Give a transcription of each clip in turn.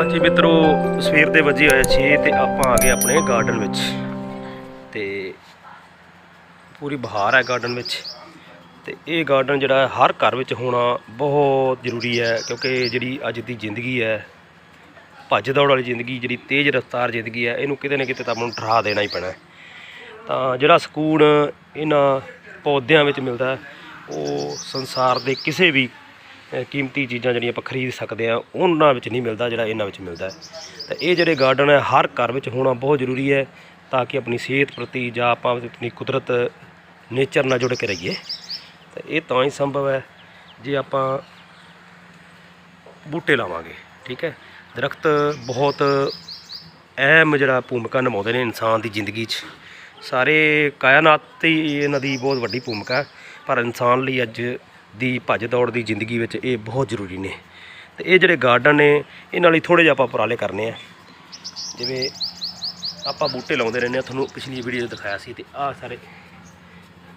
ਹਾਂਜੀ ਮਿੱਤਰੋ, ਸਵੇਰ ਦੇ ਵਜੇ ਹੋਏ 6 ਤੇ ਆਪਾਂ ਆ ਗਏ ਆਪਣੇ ਗਾਰਡਨ ਵਿੱਚ। ਤੇ ਪੂਰੀ ਬਹਾਰ ਹੈ ਗਾਰਡਨ ਵਿੱਚ। ਤੇ ਇਹ ਗਾਰਡਨ ਜਿਹੜਾ ਹਰ ਘਰ ਵਿੱਚ ਹੋਣਾ ਬਹੁਤ ਜ਼ਰੂਰੀ ਹੈ, ਕਿਉਂਕਿ ਜਿਹੜੀ ਅੱਜ ਦੀ ਜ਼ਿੰਦਗੀ ਹੈ, ਭੱਜ ਦੌੜ ਵਾਲੀ ਜ਼ਿੰਦਗੀ, ਜਿਹੜੀ ਤੇਜ਼ ਰਫ਼ਤਾਰ ਜ਼ਿੰਦਗੀ ਹੈ, ਇਹਨੂੰ ਕਿਤੇ ਨਾ ਕਿਤੇ ਤਾਂ ਆਪਾਂ ਨੂੰ ਡਰਾ ਦੇਣਾ ਹੀ ਪੈਣਾ ਤਾਂ ਜਿਹੜਾ ਸਕੂਨ ਇਹਨਾਂ ਪੌਦਿਆਂ ਵਿੱਚ ਮਿਲਦਾ ਉਹ ਸੰਸਾਰ ਦੇ ਕਿਸੇ ਵੀ ਕੀਮਤੀ ਚੀਜ਼ਾਂ ਜਿਹੜੀਆਂ ਆਪਾਂ ਖਰੀਦ ਸਕਦੇ ਆ ਉਹਨਾਂ ਵਿੱਚ ਨਹੀਂ ਮਿਲਦਾ ਜਿਹੜਾ ਇਹਨਾਂ ਵਿੱਚ ਮਿਲਦਾ ਤਾਂ ਇਹ ਜਿਹੜੇ ਗਾਰਡਨ ਹੈ, ਹਰ ਘਰ ਵਿੱਚ ਹੋਣਾ ਬਹੁਤ ਜ਼ਰੂਰੀ ਹੈ ਤਾਂ ਕਿ ਆਪਣੀ ਸਿਹਤ ਪ੍ਰਤੀ ਜਾਂ ਆਪਾਂ ਆਪਣੀ ਕੁਦਰਤ ਨੇਚਰ ਨਾਲ ਜੁੜ ਕੇ ਰਹੀਏ। ਤਾਂ ਇਹ ਤਾਂ ਹੀ ਸੰਭਵ ਹੈ ਜੇ ਆਪਾਂ ਬੂਟੇ ਲਾਵਾਂਗੇ, ਠੀਕ ਹੈ? ਦਰਖਤ ਬਹੁਤ ਅਹਿਮ ਜਿਹੜਾ ਭੂਮਿਕਾ ਨਿਭਾਉਂਦੇ ਨੇ ਇਨਸਾਨ ਦੀ ਜ਼ਿੰਦਗੀ 'ਚ। ਸਾਰੇ ਕਾਇਨਾਤ 'ਤੇ ਇਹਨਾਂ ਦੀ ਬਹੁਤ ਵੱਡੀ ਭੂਮਿਕਾ ਪਰ ਇਨਸਾਨ ਲਈ ਅੱਜ ਦੀ ਭੱਜ ਦੌੜ ਦੀ ਜ਼ਿੰਦਗੀ ਵਿੱਚ ਇਹ ਬਹੁਤ ਜ਼ਰੂਰੀ ਨੇ। ਤੇ ਇਹ ਜਿਹੜੇ ਗਾਰਡਨ ਨੇ, ਇਹਨਾਂ ਲਈ ਥੋੜੇ ਜਿਹਾ ਆਪਾਂ ਉਪਰਾਲੇ ਕਰਨੇ ਆ। ਜਿਵੇਂ ਆਪਾਂ ਬੂਟੇ ਲਾਉਂਦੇ ਰਹਿੰਦੇ ਆ ਤੁਹਾਨੂੰ ਪਿਛਲੀ ਵੀਡੀਓ 'ਚ ਦਿਖਾਇਆ ਸੀ ਤੇ ਆਹ ਸਾਰੇ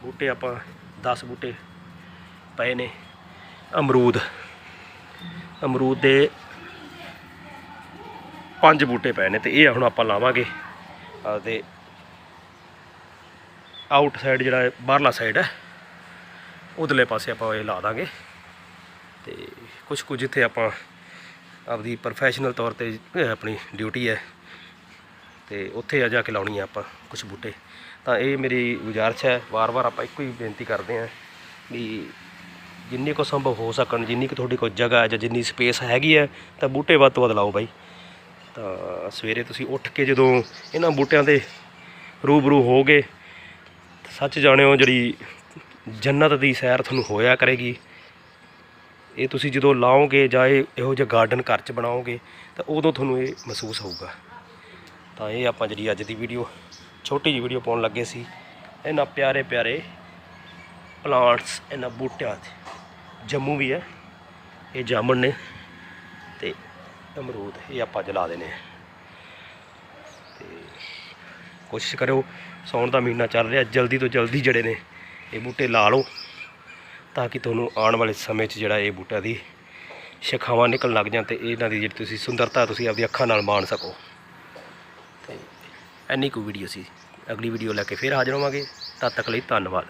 ਬੂਟੇ ਆਪਾਂ 10 ਬੂਟੇ ਪਏ ਨੇ। ਅਮਰੂਦ ਅਮਰੂਦ ਦੇ ਪੰਜ ਬੂਟੇ ਪਏ ਨੇ ਤੇ ਇਹ ਹੁਣ ਆਪਾਂ ਲਾਵਾਂਗੇ। ਆਹ ਤੇ ਆਊਟ ਸਾਈਡ ਜਿਹੜਾ ਬਾਹਰਲਾ ਸਾਈਡ ਹੈ। ਉਧਰਲੇ ਪਾਸੇ ਆਪਾਂ ਇਹ ਲਾ ਦਾਂਗੇ। ਤੇ ਕੁਝ ਕੁ ਜਿੱਥੇ ਆਪਾਂ ਆਪਦੀ ਪ੍ਰੋਫੈਸ਼ਨਲ ਤੌਰ ਤੇ ਆਪਣੀ ਡਿਊਟੀ ਹੈ, ਤੇ ਉੱਥੇ ਆ ਜਾ ਕੇ ਲਾਉਣੀ ਆ ਆਪਾਂ ਕੁਝ ਬੂਟੇ। ਤਾਂ ਇਹ ਮੇਰੀ ਗੁਜ਼ਾਰਿਸ਼ ਹੈ, ਵਾਰ-ਵਾਰ ਆਪਾਂ ਇੱਕੋ ਹੀ ਬੇਨਤੀ ਕਰਦੇ ਹਾਂ ਵੀ ਜਿੰਨੀ ਕੋ ਸੰਭਵ ਹੋ ਸਕਣ, ਜਿੰਨੀ ਕੁ ਤੁਹਾਡੀ ਕੋਲ ਜਗ੍ਹਾ ਹੈ ਜਾਂ ਜਿੰਨੀ ਸਪੇਸ ਹੈਗੀ ਹੈ, ਤਾਂ ਬੂਟੇ ਵੱਧ ਤੋਂ ਵੱਧ ਲਾਓ ਬਾਈ। ਤਾਂ ਸਵੇਰੇ ਤੁਸੀਂ ਉੱਠ ਕੇ ਜਦੋਂ ਇਹਨਾਂ ਬੂਟਿਆਂ ਦੇ ਰੂਬਰੂ ਹੋਗੇ, ਸੱਚ ਜਾਣਿਓ ਜਿਹੜੀ ਜੰਨਤ ਦੀ ਸੈਰ ਤੁਹਾਨੂੰ ਹੋਇਆ ਕਰੇਗੀ। ਇਹ ਤੁਸੀਂ ਜਦੋਂ ਲਾਓਗੇ ਜਾਂ ਇਹ ਇਹੋ ਜਿਹਾ ਗਾਰਡਨ ਘਰ 'ਚ ਬਣਾਓਗੇ, ਤਾਂ ਉਦੋਂ ਤੁਹਾਨੂੰ ਇਹ ਮਹਿਸੂਸ ਹੋਊਗਾ। ਤਾਂ ਇਹ ਆਪਾਂ ਜਿਹੜੀ ਅੱਜ ਦੀ ਵੀਡੀਓ ਛੋਟੀ ਜਿਹੀ ਵੀਡੀਓ ਪਾਉਣ ਲੱਗੇ ਸੀ, ਇਹਨਾਂ ਪਿਆਰੇ ਪਿਆਰੇ ਪਲਾਂਟਸ ਇਹਨਾਂ ਬੂਟਿਆਂ 'ਚ ਜੰਮੂ ਵੀ ਹੈ, ਇਹ ਜਾਮਣ ਨੇ ਤੇ ਅਮਰੂਦ, ਇਹ ਆਪਾਂ ਜਲਾ ਦੇਣੇ ਆ। ਤੇ ਕੋਸ਼ਿਸ਼ ਕਰਿਓ, ਸੌਣ ਦਾ ਮਹੀਨਾ ਚੱਲ ਰਿਹਾ, ਜਲਦੀ ਤੋਂ ਜਲਦੀ ਜਿਹੜੇ ਨੇ ਇਹ ਬੂਟੇ ਲਾ ਲਓ ਤਾਂ ਕਿ ਤੁਹਾਨੂੰ ਆਉਣ ਵਾਲੇ ਸਮੇਂ 'ਚ ਜਿਹੜਾ ਇਹ ਬੂਟਿਆਂ ਦੀ ਸ਼ਾਖਾਵਾਂ ਨਿਕਲਣ ਲੱਗ ਜਾਣ ਤੇ ਇਹਨਾਂ ਦੀ ਜਿਹੜੀ ਤੁਸੀਂ ਸੁੰਦਰਤਾ ਤੁਸੀਂ ਆਪਦੀ ਅੱਖਾਂ ਨਾਲ ਮਾਣ ਸਕੋ। ਤੇ ਐਨੀ ਕੁ ਵੀਡੀਓ ਸੀ। ਅਗਲੀ ਵੀਡੀਓ ਲੈ ਕੇ ਫਿਰ ਹਾਜ਼ਰ ਹੋਵਾਂਗੇ। ਤਦ ਤੱਕ ਲਈ ਧੰਨਵਾਦ।